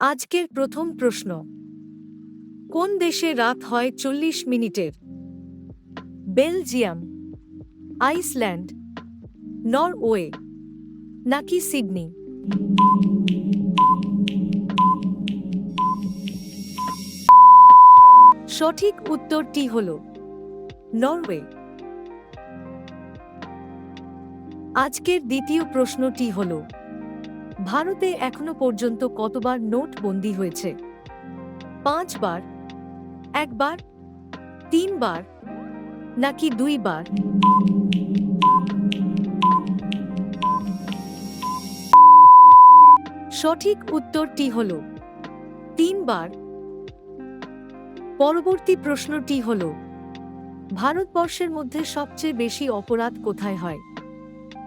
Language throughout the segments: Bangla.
আজকের প্রথম প্রশ্ন। কোন দেশে রাত হয় চল্লিশ মিনিটের? বেলজিয়াম, আইসল্যান্ড, নরওয়ে, নাকি সিডনি? সঠিক উত্তরটি হল নরওয়ে। আজকের দ্বিতীয় প্রশ্নটি হল ভারতে এখনও পর্যন্ত কতবার নোট বন্দী হয়েছে? পাঁচবার, একবার, তিনবার, নাকি দুইবার? সঠিক উত্তরটি হল, তিনবার। পরবর্তী প্রশ্নটি হল, ভারতবর্ষের মধ্যে সবচেয়ে বেশি অপরাধ কোথায় হয়?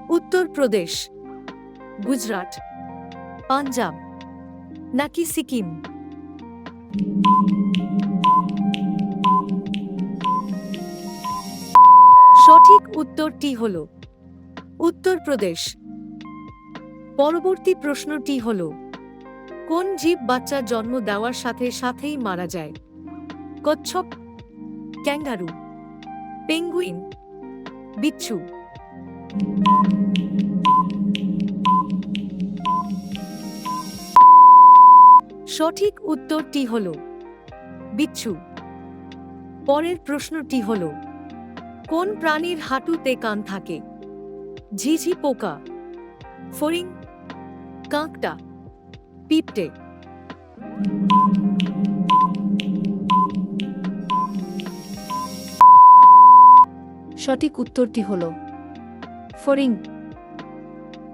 উত্তরপ্রদেশ। গুজরাট, পাঞ্জাব, নাকি সিকিম? সঠিক উত্তরটি হল উত্তরপ্রদেশ। পরবর্তী প্রশ্নটি হল, কোন জীব বাচ্চা জন্ম দেওয়ার সাথে সাথেই মারা যায়? কচ্ছপ, ক্যাঙ্গারু, পেঙ্গুইন, বিচ্ছু। সঠিক উত্তরটি হল বিচ্ছু। পরের প্রশ্নটি হল, কোন প্রাণীর হাঁটুতে কান থাকে? ঝিঝি পোকা ফরিং কাঁকটা পিপটে সঠিক উত্তরটি হল ফরিং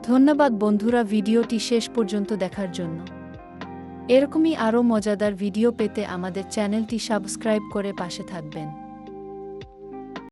ধন্যবাদ বন্ধুরা, ভিডিওটি শেষ পর্যন্ত দেখার জন্য। এরকমই আরও মজাদার ভিডিও পেতে আমাদের চ্যানেলটি সাবস্ক্রাইব করে পাশে থাকবেন।